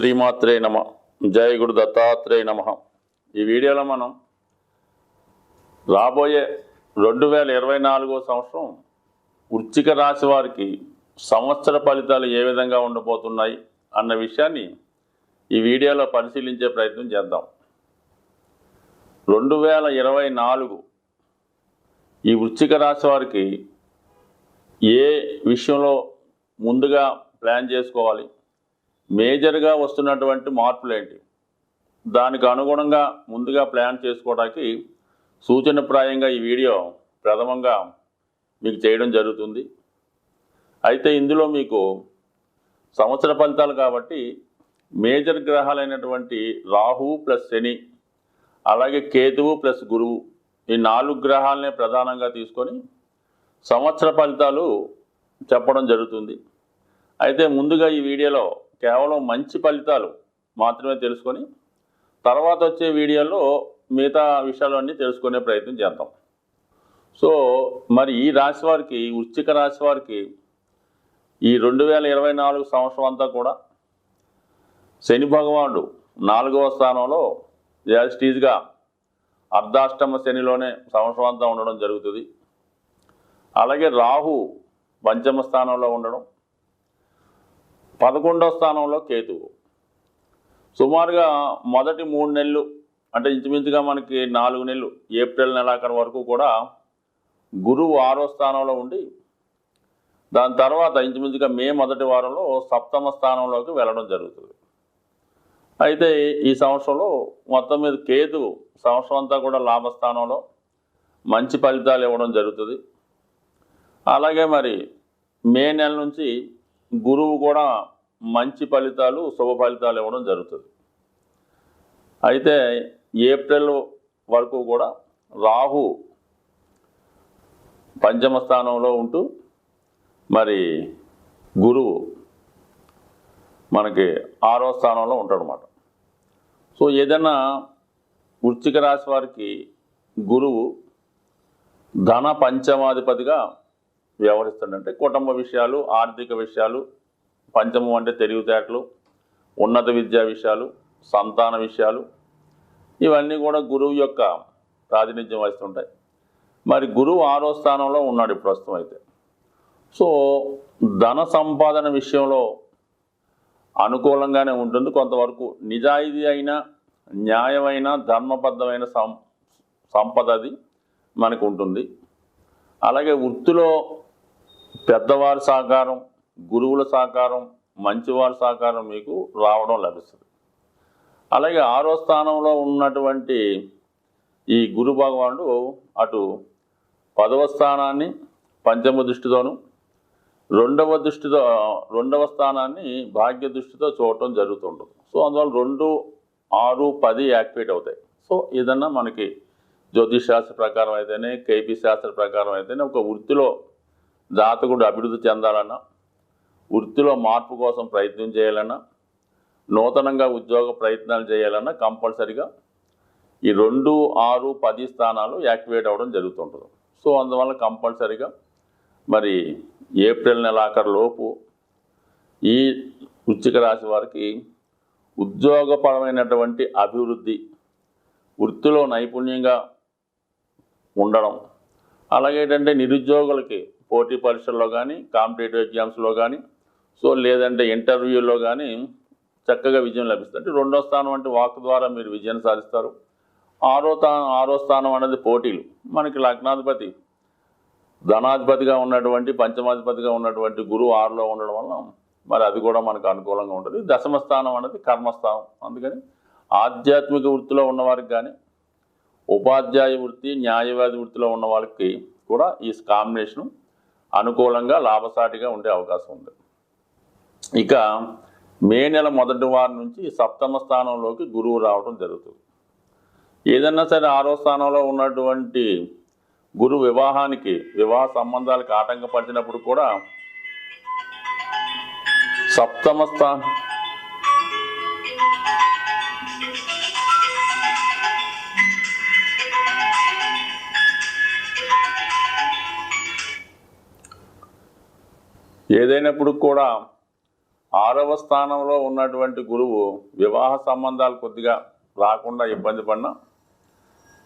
శ్రీమాత్రే నమ. జయ గురు దత్తాత్రేయ నమ. ఈ వీడియోలో మనం రాబోయే రెండు వేల ఇరవై నాలుగో సంవత్సరం వృచ్చిక రాశి వారికి సంవత్సర ఫలితాలు ఏ విధంగా ఉండబోతున్నాయి అన్న విషయాన్ని ఈ వీడియోలో పరిశీలించే ప్రయత్నం చేద్దాం. రెండు వేల ఇరవై నాలుగు ఈ వృచ్చిక రాశి వారికి ఏ విషయంలో ముందుగా ప్లాన్ చేసుకోవాలి? మేజర్గా వస్తున్నటువంటి మార్పులు ఏంటి దానికి అనుగుణంగా ముందుగా ప్లాన్ చేసుకోవడానికి సూచనప్రాయంగా ఈ వీడియో ప్రథమంగా మీకు చేయడం జరుగుతుంది. అయితే ఇందులో మీకు సంవత్సర ఫలితాలు కాబట్టి మేజర్ గ్రహాలైనటువంటి రాహు ప్లస్ శని అలాగే కేతువు ప్లస్ గురువు ఈ నాలుగు గ్రహాలనే ప్రధానంగా తీసుకొని సంవత్సర ఫలితాలు చెప్పడం జరుగుతుంది. అయితే ముందుగా ఈ వీడియోలో కేవలం మంచి ఫలితాలు మాత్రమే తెలుసుకొని తర్వాత వచ్చే వీడియోలో మిగతా విషయాలన్నీ తెలుసుకునే ప్రయత్నం చేద్దాం. సో మరి ఈ రాశి వారికి వృశ్చిక రాశి వారికి ఈ రెండు వేల ఇరవై నాలుగు సంవత్సరం అంతా కూడా శని భగవానుడు నాలుగవ స్థానంలో యాజిటీజ్గా అర్ధాష్టమ శనిలోనే సంవత్సరం అంతా ఉండడం జరుగుతుంది. అలాగే రాహు పంచమ స్థానంలో ఉండడం పదకొండో స్థానంలో కేతువు. సుమారుగా మొదటి మూడు నెలలు అంటే ఇంచుమించుగా మనకి నాలుగు నెలలు ఏప్రిల్ నెలాఖరు వరకు కూడా గురువు ఆరో స్థానంలో ఉండి దాని తర్వాత ఇంచుమించుగా మే మొదటి వారంలో సప్తమ స్థానంలోకి వెళ్ళడం జరుగుతుంది. అయితే ఈ సంవత్సరంలో మొత్తం మీద కేతు సంవత్సరం అంతా కూడా లాభస్థానంలో మంచి ఫలితాలు ఇవ్వడం జరుగుతుంది. అలాగే మరి మే నెల నుంచి గురువు కూడా మంచి ఫలితాలు శుభ ఫలితాలు ఇవ్వడం జరుగుతుంది. అయితే ఏప్రిల్ వరకు కూడా రాహు పంచమ స్థానంలో ఉంటూ మరి గురువు మనకి ఆరో స్థానంలో ఉంటాడనమాట సో ఏదైనా వృచ్చిక రాశి వారికి గురువు ధన పంచమాధిపతిగా వ్యవహరిస్తాడంటే కుటుంబ విషయాలు ఆర్థిక విషయాలు పంచమం అంటే తెలివితేటలు ఉన్నత విద్యా విషయాలు సంతాన విషయాలు ఇవన్నీ కూడా గురువు యొక్క ప్రాతినిధ్యం వహిస్తుంటాయి. మరి గురువు ఆరో స్థానంలో ఉన్నాడు ప్రస్తుతం అయితే. సో ధన సంపాదన విషయంలో అనుకూలంగానే ఉంటుంది. కొంతవరకు నిజాయితీ అయిన న్యాయమైన ధర్మబద్ధమైన సం సంపద అది మనకు ఉంటుంది. అలాగే వృత్తిలో పెద్దవారి సహకారం గురువుల సహకారం మంచివారి సహకారం మీకు రావడం లభిస్తుంది. అలాగే ఆరో స్థానంలో ఉన్నటువంటి ఈ గురు భగవానుడు అటు పదవ స్థానాన్ని పంచమ దృష్టితోను రెండవ దృష్టితో రెండవ స్థానాన్ని భాగ్య దృష్టితో చూడటం జరుగుతుంటుంది. సో అందువల్ల రెండు ఆరు పది యాక్టివేట్ అవుతాయి. సో ఏదన్నా మనకి జ్యోతిష్ శాస్త్ర ప్రకారం అయితేనే కేపీ శాస్త్ర ప్రకారం అయితేనే ఒక వృత్తిలో జాతకుడు అభివృద్ధి చెందాలన్నా వృత్తిలో మార్పు కోసం ప్రయత్నం చేయాలన్నా నూతనంగా ఉద్యోగ ప్రయత్నాలు చేయాలన్నా కంపల్సరిగా ఈ రెండు ఆరు పది స్థానాలు యాక్టివేట్ అవ్వడం జరుగుతుంటుంది. సో అందువల్ల కంపల్సరిగా మరి ఏప్రిల్ నెలాఖరులోపు ఈ వృచ్చిక రాశి వారికి ఉద్యోగపరమైనటువంటి అభివృద్ధి వృత్తిలో నైపుణ్యంగా ఉండడం అలాగే ఏంటంటే నిరుద్యోగులకి పోటీ పరీక్షల్లో కానీ కాంపిటేటివ్ ఎగ్జామ్స్లో కానీ సో లేదంటే ఇంటర్వ్యూలో కానీ చక్కగా విజయం లభిస్తుంది. అంటే రెండో స్థానం అంటే వాక్ ద్వారా మీరు విజయం సాధిస్తారు. ఆరో స్థానం ఆరో స్థానం అనేది పోటీలు. మనకి లగ్నాధిపతి ధనాధిపతిగా ఉన్నటువంటి పంచమాధిపతిగా ఉన్నటువంటి గురువు ఆరులో ఉండడం వల్ల మరి అది కూడా మనకు అనుకూలంగా ఉంటుంది. దశమ స్థానం అనేది కర్మస్థానం. అందుకని ఆధ్యాత్మిక వృత్తిలో ఉన్నవారికి కానీ ఉపాధ్యాయ వృత్తి న్యాయవాది వృత్తిలో ఉన్న వాళ్ళకి కూడా ఈ కాంబినేషను అనుకూలంగా లాభసాటిగా ఉండే అవకాశం ఉంది. ఇక మే నెల మొదటి వారం నుంచి సప్తమ స్థానంలోకి గురువు రావడం జరుగుతుంది. ఏదన్నా సరే ఆరో స్థానంలో ఉన్నటువంటి గురు వివాహానికి వివాహ సంబంధాలకు ఆటంకపరిచినప్పుడు కూడా సప్తమ స్థానం ఏదైనప్పుడు కూడా ఆరవ స్థానంలో ఉన్నటువంటి గురువు వివాహ సంబంధాలు కొద్దిగా రాకుండా ఇబ్బంది పడినా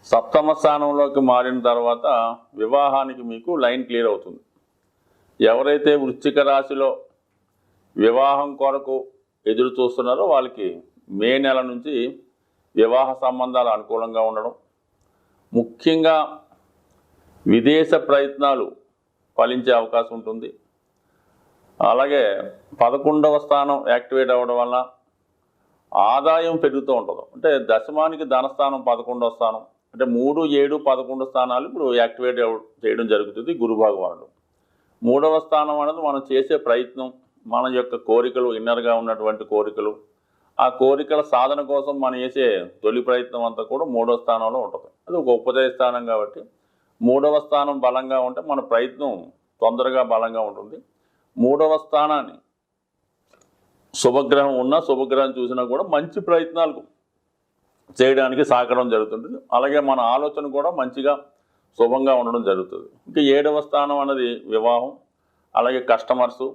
సప్తమ స్థానంలోకి మారిన తర్వాత వివాహానికి మీకు లైన్ క్లియర్ అవుతుంది. ఎవరైతే వృశ్చిక రాశిలో వివాహం కొరకు ఎదురు చూస్తున్నారో వాళ్ళకి మే నెల నుంచి వివాహ సంబంధాలు అనుకూలంగా ఉండడం ముఖ్యంగా విదేశ ప్రయత్నాలు ఫలించే అవకాశం ఉంటుంది. అలాగే పదకొండవ స్థానం యాక్టివేట్ అవ్వడం వల్ల ఆదాయం పెరుగుతూ ఉంటుంది. అంటే దశమానికి ధనస్థానం పదకొండవ స్థానం అంటే మూడు ఏడు పదకొండు స్థానాలు ఇప్పుడు యాక్టివేట్ చేయడం జరుగుతుంది గురు భగవానుడు. మూడవ స్థానం అనేది మనం చేసే ప్రయత్నం మన యొక్క కోరికలు ఇన్నర్గా ఉన్నటువంటి కోరికలు ఆ కోరికల సాధన కోసం మనం చేసే తొలి ప్రయత్నం అంతా కూడా మూడవ స్థానంలో ఉంటుంది. అది ఒక ఉపదేశ స్థానం కాబట్టి మూడవ స్థానం బలంగా ఉంటే మన ప్రయత్నం తొందరగా బలంగా ఉంటుంది. మూడవ స్థానాన్ని. శుభగ్రహం ఉన్నా శుభగ్రహం చూసినా కూడా మంచి ప్రయత్నాలు చేయడానికి సాగడం జరుగుతుంది. అలాగే మన ఆలోచన కూడా మంచిగా శుభంగా ఉండడం జరుగుతుంది. ఇంకా ఏడవ స్థానం అనేది వివాహం అలాగే కస్టమర్సు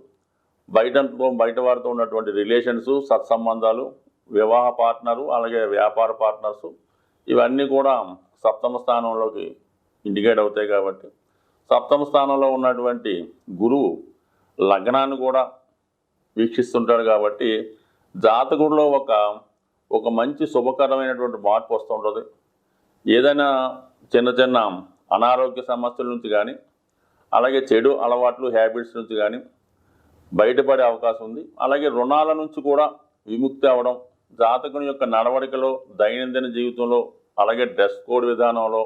బయట బయట వారితో ఉన్నటువంటి రిలేషన్స్ సత్సంబంధాలు వివాహ పార్ట్నరు అలాగే వ్యాపార పార్ట్నర్సు ఇవన్నీ కూడా సప్తమ స్థానంలోకి ఇండికేట్ అవుతాయి కాబట్టి సప్తమ స్థానంలో ఉన్నటువంటి గురువు లగ్నాన్ని కూడా వీక్షిస్తుంటాడు కాబట్టి జాతకుడిలో ఒక ఒక మంచి శుభకరమైనటువంటి మార్పు వస్తూ ఉంటుంది. ఏదైనా చిన్న చిన్న అనారోగ్య సమస్యల నుంచి కానీ అలాగే చెడు అలవాట్లు హ్యాబిట్స్ నుంచి కానీ బయటపడే అవకాశం ఉంది. అలాగే రుణాల నుంచి కూడా విముక్తి అవ్వడం జాతకుని యొక్క నడవడికలో దైనందిన జీవితంలో అలాగే డ్రెస్ కోడ్ విధానంలో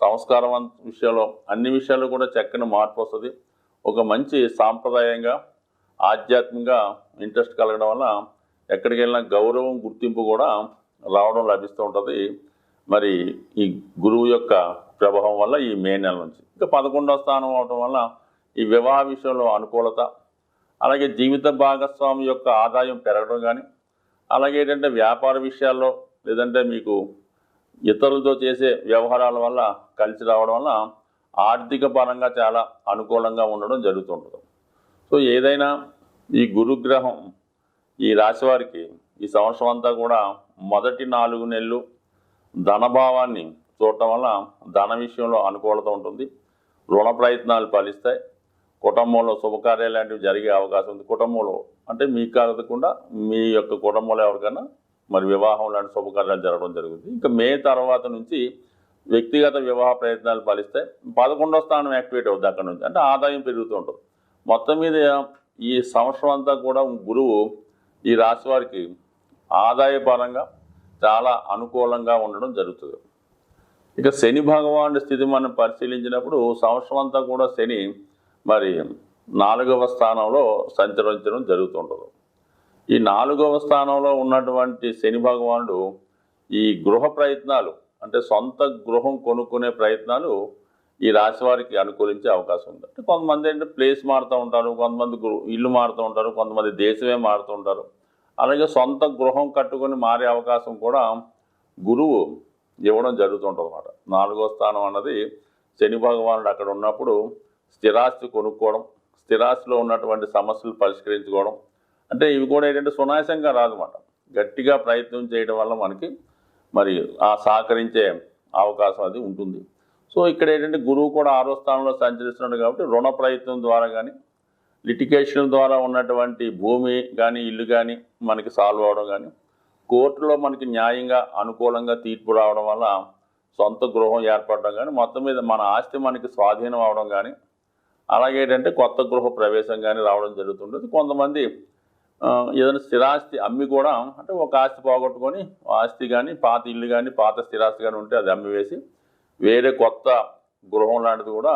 సంస్కారం విషయంలో అన్ని విషయాల్లో కూడా చక్కని మార్పు వస్తుంది. ఒక మంచి సాంప్రదాయంగా ఆధ్యాత్మికంగా ఇంట్రెస్ట్ కలగడం వల్ల ఎక్కడికి వెళ్ళినా గౌరవం గుర్తింపు కూడా రావడం లభిస్తూ ఉంటుంది. మరి ఈ గురువు యొక్క ప్రభావం వల్ల ఈ మే నెల నుంచి. ఇంకా పదకొండవ స్థానం అవడం వల్ల ఈ వివాహ విషయంలో అనుకూలత అలాగే జీవిత భాగస్వామి యొక్క ఆదాయం పెరగడం కానీ అలాగే ఏంటంటే వ్యాపార విషయాల్లో లేదంటే మీకు ఇతరులతో చేసే వ్యవహారాల వల్ల కలిసి రావడం వల్ల ఆర్థిక పరంగా చాలా అనుకూలంగా ఉండడం జరుగుతుంటుంది. సో ఏదైనా ఈ గురుగ్రహం ఈ రాశి వారికి ఈ సంవత్సరం అంతా కూడా మొదటి నాలుగు నెలలు ధనభావాన్ని చూడటం వల్ల ధన విషయంలో అనుకూలత ఉంటుంది. రుణ ప్రయత్నాలు ఫలిస్తాయి. కుటుంబంలో శుభకార్యాలు లాంటివి జరిగే అవకాశం ఉంది. కుటుంబంలో అంటే మీకు కాకుండా మీ యొక్క కుటుంబంలో ఎవరికైనా మరి వివాహం లాంటి శుభకార్యాలు జరగడం జరుగుతుంది. ఇంకా మే తర్వాత నుంచి వ్యక్తిగత వివాహ ప్రయత్నాలు ఫలిస్తాయి పదకొండో స్థానం యాక్టివేట్ అవుతుంది అక్కడ నుంచి. అంటే ఆదాయం పెరుగుతూ ఉంటుంది. మొత్తం మీద ఈ సంవత్సరం అంతా కూడా గురువు ఈ రాశి వారికి ఆదాయపరంగా చాలా అనుకూలంగా ఉండడం జరుగుతుంది. ఇక శని భగవానుడి స్థితి మనం పరిశీలించినప్పుడు సంవత్సరం అంతా కూడా శని మరి నాలుగవ స్థానంలో సంచరించడం జరుగుతుంటుంది. ఈ నాలుగవ స్థానంలో ఉన్నటువంటి శని భగవానుడు ఈ గృహ ప్రయత్నాలు అంటే సొంత గృహం కొనుక్కునే ప్రయత్నాలు ఈ రాశి వారికి అనుకూలించే అవకాశం ఉంది. అంటే కొంతమంది ఏంటంటే ప్లేస్ మారుతూ ఉంటారు కొంతమంది ఇల్లు మారుతూ ఉంటారు కొంతమంది దేశమే మారుతూ ఉంటారు. అలాగే సొంత గృహం కట్టుకొని మారే అవకాశం కూడా గురువు ఇవ్వడం జరుగుతుంటుంది అనమాట నాలుగో స్థానం అన్నది శని భగవానుడు అక్కడ ఉన్నప్పుడు స్థిరాస్తి కొనుక్కోవడం స్థిరాస్తిలో ఉన్నటువంటి సమస్యలు పరిష్కరించుకోవడం. అంటే ఇవి కూడా ఏంటంటే సునాయాసంగా రాదన్నమాట. గట్టిగా ప్రయత్నం చేయడం వల్ల మనకి మరి ఆ సహకరించే అవకాశం అది ఉంటుంది. సో ఇక్కడ ఏంటంటే గురువు కూడా ఆరో స్థానంలో సంచరిస్తున్నాడు కాబట్టి రుణ ప్రయత్నం ద్వారా కానీ లిటికేషన్ ద్వారా ఉన్నటువంటి భూమి కానీ ఇల్లు కానీ మనకి సాల్వ్ అవడం కానీ కోర్టులో మనకి న్యాయంగా అనుకూలంగా తీర్పు రావడం వల్ల సొంత గృహం ఏర్పడడం కానీ మొత్తం మీద మన ఆస్తి మనకి స్వాధీనం అవడం కానీ అలాగే ఏంటంటే కొత్త గృహ ప్రవేశం కానీ రావడం జరుగుతుంటుంది. కొంతమంది ఏదైనా స్థిరాస్తి అమ్మి కూడా అంటే ఒక ఆస్తి పోగొట్టుకొని ఆస్తి కానీ పాత ఇల్లు కానీ పాత స్థిరాస్తి కానీ ఉంటే అది అమ్మివేసి వేరే కొత్త గృహం లాంటిది కూడా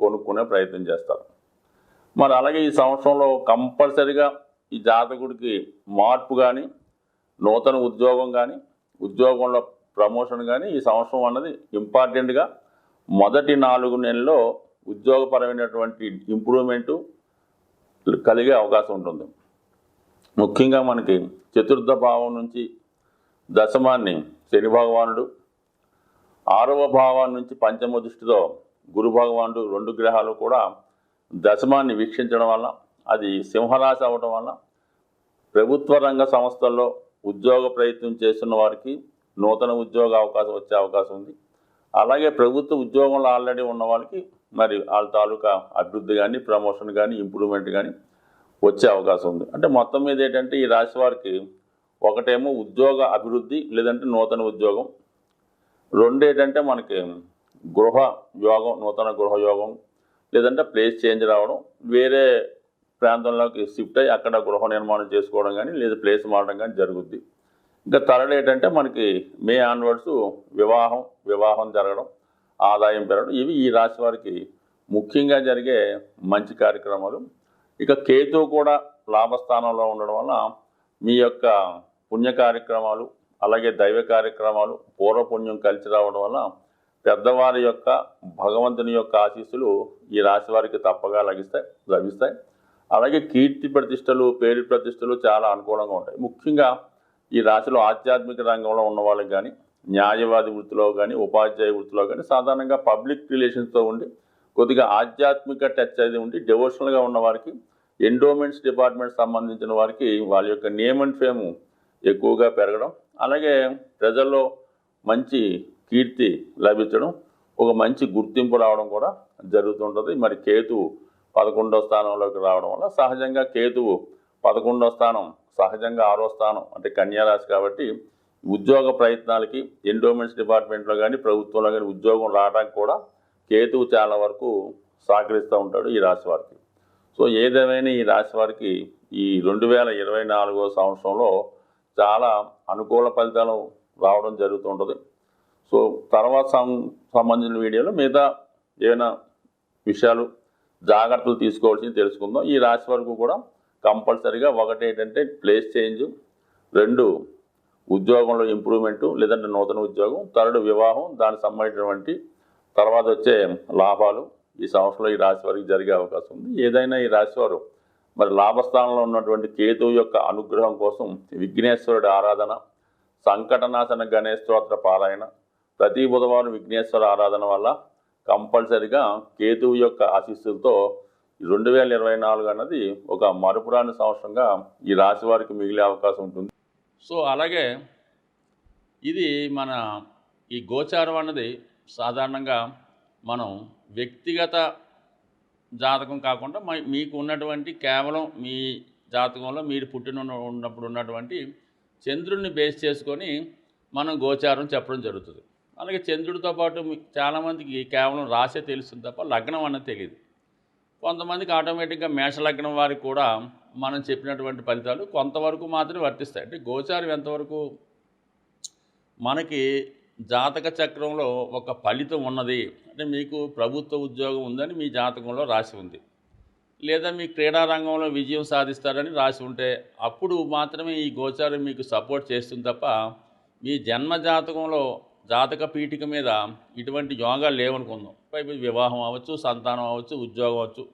కొనుక్కునే ప్రయత్నం చేస్తారు. మరి అలాగే ఈ సంవత్సరంలో కంపల్సరిగా ఈ జాతకుడికి మార్పు కానీ నూతన ఉద్యోగం కానీ ఉద్యోగంలో ప్రమోషన్ కానీ ఈ సంవత్సరం అన్నది ఇంపార్టెంట్గా మొదటి నాలుగు నెలల్లో ఉద్యోగపరమైనటువంటి ఇంప్రూవ్మెంటు కలిగే అవకాశం ఉంటుంది. ముఖ్యంగా మనకి చతుర్థ భావం నుంచి దశమాన్ని శని భగవానుడు ఆరవ భావం నుంచి పంచమ దృష్టితో గురు భగవానుడు రెండు గ్రహాలు కూడా దశమాన్ని వీక్షించడం వల్ల అది సింహరాశి అవ్వడం వల్ల ప్రభుత్వ రంగ సంస్థల్లో ఉద్యోగ ప్రయత్నం చేస్తున్న వారికి నూతన ఉద్యోగ అవకాశం వచ్చే అవకాశం ఉంది. అలాగే ప్రభుత్వ ఉద్యోగంలో ఆల్రెడీ ఉన్న వాళ్ళకి మరి వాళ్ళ తాలూకా అభివృద్ధి కానీ ప్రమోషన్ కానీ ఇంప్రూవ్మెంట్ కానీ వచ్చే అవకాశం ఉంది. అంటే మొత్తం మీద ఏంటంటే ఈ రాశి వారికి ఒకటేమో ఉద్యోగ అభివృద్ధి లేదంటే నూతన ఉద్యోగం. రెండు ఏంటంటే మనకి గృహ యోగం నూతన గృహ యోగం లేదంటే ప్లేస్ చేంజ్ రావడం వేరే ప్రాంతంలోకి షిఫ్ట్ అయ్యి అక్కడ గృహ నిర్మాణం చేసుకోవడం కానీ లేదా ప్లేస్ మారడం కానీ జరుగుద్ది. ఇంకా థర్డ్ ఏంటంటే మనకి మే ఆన్వర్డ్స్ వివాహం వివాహం జరగడం ఆదాయం పెరగడం ఇవి ఈ రాశి వారికి ముఖ్యంగా జరిగే మంచి కార్యక్రమాలు. ఇక కేతు కూడా లాభస్థానంలో ఉండడం వల్ల మీ యొక్క పుణ్య కార్యక్రమాలు అలాగే దైవ కార్యక్రమాలు పూర్వపుణ్యం కలిసి రావడం వల్ల పెద్దవారి యొక్క భగవంతుని యొక్క ఆశీస్సులు ఈ రాశి వారికి తప్పగా లభిస్తాయి లభిస్తాయి. అలాగే కీర్తి ప్రతిష్టలు పేరు ప్రతిష్టలు చాలా అనుకూలంగా ఉంటాయి. ముఖ్యంగా ఈ రాశిలో ఆధ్యాత్మిక రంగంలో ఉన్న వాళ్ళకి కానీ న్యాయవాది వృత్తిలో కానీ ఉపాధ్యాయ వృత్తిలో కానీ సాధారణంగా పబ్లిక్ రిలేషన్స్తో ఉండి కొద్దిగా ఆధ్యాత్మిక టచ్ అది ఉండి డివోషనల్గా ఉన్న వారికి ఎండోమెంట్స్ డిపార్ట్మెంట్ సంబంధించిన వారికి వాళ్ళ యొక్క నేమ్ అండ్ ఫేమ్ ఎక్కువగా పెరగడం అలాగే ప్రజల్లో మంచి కీర్తి లభించడం ఒక మంచి గుర్తింపు రావడం కూడా జరుగుతుంటుంది. మరి కేతువు పదకొండో స్థానంలోకి రావడం వల్ల సహజంగా కేతువు పదకొండో స్థానం సహజంగా ఆరో స్థానం అంటే కన్యారాశి కాబట్టి ఉద్యోగ ప్రయత్నాలకి ఎండోమెంట్స్ డిపార్ట్మెంట్లో కానీ ప్రభుత్వంలో కానీ ఉద్యోగం రావడానికి కూడా కేతువు చాలా వరకు సహకరిస్తూ ఉంటాడు ఈ రాశి వారికి. సో ఏదేమైనా ఈ రాశి వారికి ఈ రెండు వేల ఇరవై నాలుగో సంవత్సరంలో చాలా అనుకూల ఫలితాలు రావడం జరుగుతుంటుంది సో తర్వాత సం సంబంధించిన వీడియోలో మిగతా ఏమైనా విషయాలు జాగ్రత్తలు తీసుకోవాల్సింది తెలుసుకుందాం. ఈ రాశి వరకు కూడా కంపల్సరీగా ఒకటి ఏంటంటే ప్లేస్ చేంజ్ రెండు ఉద్యోగంలో ఇంప్రూవ్మెంటు లేదంటే నూతన ఉద్యోగం థర్డ్ వివాహం దానికి సంబంధించినటువంటి తర్వాత వచ్చే లాభాలు ఈ సంవత్సరంలో ఈ రాశి వారికి జరిగే అవకాశం ఉంది. ఏదైనా ఈ రాశి వారు మరి లాభస్థానంలో ఉన్నటువంటి కేతువు యొక్క అనుగ్రహం కోసం విఘ్నేశ్వరుడి ఆరాధన సంకటనాశన గణేష్ స్తోత్ర పారాయణ ప్రతి బుధవారం విఘ్నేశ్వర ఆరాధన వల్ల కంపల్సరిగా కేతువు యొక్క ఆశీస్సులతో రెండు వేల ఇరవై నాలుగు అన్నది ఒక మరుపురాని సంవత్సరంగా ఈ రాశి వారికి మిగిలే అవకాశం ఉంటుంది. సో అలాగే ఇది మన ఈ గోచారం అన్నది సాధారణంగా మనం వ్యక్తిగత జాతకం కాకుండా మ- మీకు ఉన్నటువంటి కేవలం మీ జాతకంలో మీరు పుట్టిన ఉన్నప్పుడు ఉన్నటువంటి చంద్రుడిని బేస్ చేసుకొని మనం గోచారం చెప్పడం జరుగుతుంది. అలాగే చంద్రుడితో పాటు మీ- చాలామందికి కేవలం రాసే తెలుస్తుంది తప్ప లగ్నం అన్నది తెలియదు. కొంతమందికి ఆటోమేటిక్గా మేషలగ్నం వారికి కూడా మనం చెప్పినటువంటి ఫలితాలు కొంతవరకు మాత్రమే వర్తిస్తాయి. అంటే గోచారం ఎంతవరకు మనకి జాతక చక్రంలో ఒక ఫలితం ఉన్నది. అంటే మీకు ప్రభుత్వ ఉద్యోగం ఉందని మీ జాతకంలో రాసి ఉంది. లేదా మీ క్రీడా రంగంలో విజయం సాధిస్తారని రాసి ఉంటే అప్పుడు మాత్రమే ఈ గోచారం మీకు సపోర్ట్ చేస్తుంది తప్ప మీ జన్మ జాతకంలో జాతక పీఠిక మీద ఇటువంటి యోగాలు లేవనుకుందాం. పైపు వివాహం అవ్వచ్చు సంతానం అవ్వచ్చు ఉద్యోగం అవ్వచ్చు.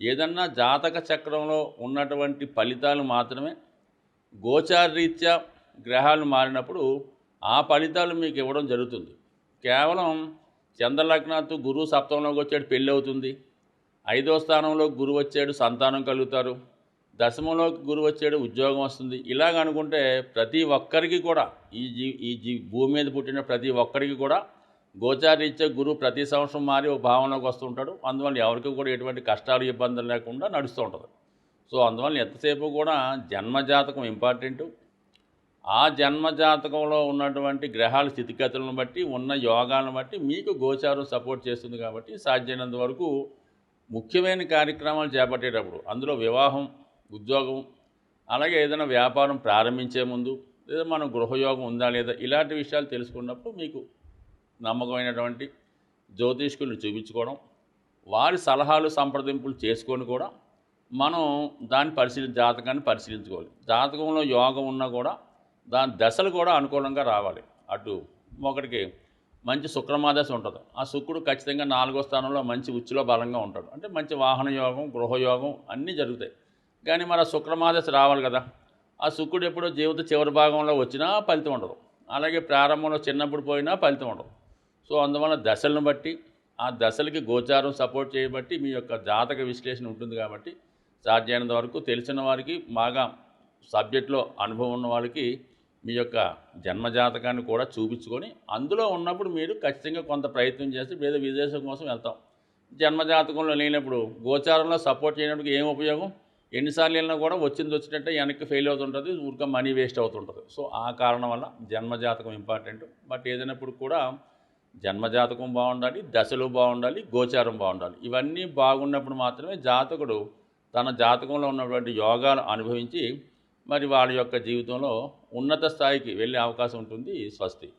ఏదన్నా జాతక చక్రంలో ఉన్నటువంటి ఫలితాలు మాత్రమే గోచారరీత్యా గ్రహాలు మారినప్పుడు ఆ ఫలితాలు మీకు ఇవ్వడం జరుగుతుంది. కేవలం చంద్రలగ్నాత్తు గురువు సప్తంలోకి వచ్చాడు పెళ్ళి అవుతుంది. ఐదో స్థానంలో గురువు వచ్చాడు సంతానం కలుగుతారు. దశమంలోకి గురువు వచ్చాడు ఉద్యోగం వస్తుంది. ఇలాగ అనుకుంటే ప్రతి ఒక్కరికి కూడా ఈ జీ ఈ జీ భూమి మీద పుట్టిన ప్రతి ఒక్కరికి కూడా గోచారీత్యా గురువు ప్రతి సంవత్సరం మారి ఒక భావనలోకి వస్తుంటాడు అందువల్ల ఎవరికి కూడా ఎటువంటి కష్టాలు ఇబ్బందులు లేకుండా నడుస్తూ ఉంటుంది. సో అందువల్ల ఎంతసేపు కూడా జన్మజాతకం ఇంపార్టెంటు. ఆ జన్మ జాతకంలో ఉన్నటువంటి గ్రహాల స్థితిగతులను బట్టి ఉన్న యోగాలను బట్టి మీకు గోచారం సపోర్ట్ చేస్తుంది కాబట్టి సాధ్యమైనంత వరకు ముఖ్యమైన కార్యక్రమాలు చేపట్టేటప్పుడు అందులో వివాహం ఉద్యోగం అలాగే ఏదైనా వ్యాపారం ప్రారంభించే ముందు లేదా మనం గృహయోగం ఉందా లేదా ఇలాంటి విషయాలు తెలుసుకున్నప్పుడు మీకు నమ్మకమైనటువంటి జ్యోతిష్కులను చూపించుకోవడం వారి సలహాలు సంప్రదింపులు చేసుకొని కూడా మనం దాన్ని పరిశీలి జాతకాన్ని పరిశీలించుకోవాలి. జాతకంలో యోగం ఉన్నా కూడా దాని దశలు కూడా అనుకూలంగా రావాలి. అటు ఒకటికి మంచి శుక్రమాదశ ఉంటుంది. ఆ శుక్రుడు ఖచ్చితంగా నాలుగో స్థానంలో మంచి ఉచ్చులో బలంగా ఉంటాడు. అంటే మంచి వాహన యోగం గృహయోగం అన్నీ జరుగుతాయి. కానీ మరి ఆ శుక్రమాదశ రావాలి కదా. ఆ శుక్రుడు ఎప్పుడో జీవిత చివరి భాగంలో వచ్చినా ఫలితం ఉండదు. అలాగే ప్రారంభంలో చిన్నప్పుడు పోయినా ఫలితం ఉండదు. సో అందువల్ల దశలను బట్టి ఆ దశలకి గోచారం సపోర్ట్ చేయబట్టి మీ యొక్క జాతక విశ్లేషణ ఉంటుంది కాబట్టి సాధ్యమైనంత వరకు తెలిసిన వారికి బాగా సబ్జెక్ట్లో అనుభవం ఉన్న వాళ్ళకి మీ యొక్క జన్మజాతకాన్ని కూడా చూపించుకొని అందులో ఉన్నప్పుడు మీరు ఖచ్చితంగా కొంత ప్రయత్నం చేస్తే వేద విదేశం కోసం వెళ్తాం. జన్మజాతకంలో లేనప్పుడు గోచారంలో సపోర్ట్ చేయడానికి ఏం ఉపయోగం? ఎన్నిసార్లు వెళ్ళినా కూడా వచ్చింది వచ్చినట్టే వెనక్కి ఫెయిల్ అవుతుంటుంది ఊరికే మనీ వేస్ట్ అవుతుంటుంది. సో ఆ కారణం వల్ల జన్మజాతకం ఇంపార్టెంట్ బట్ ఏదైనప్పుడు కూడా జన్మజాతకం బాగుండాలి దశలు బాగుండాలి గోచారం బాగుండాలి. ఇవన్నీ బాగున్నప్పుడు మాత్రమే జాతకుడు తన జాతకంలో ఉన్నటువంటి యోగాలు అనుభవించి మరి వాళ్ళ యొక్క జీవితంలో ఉన్నత స్థాయికి వెళ్ళే అవకాశం ఉంటుంది స్వస్తి.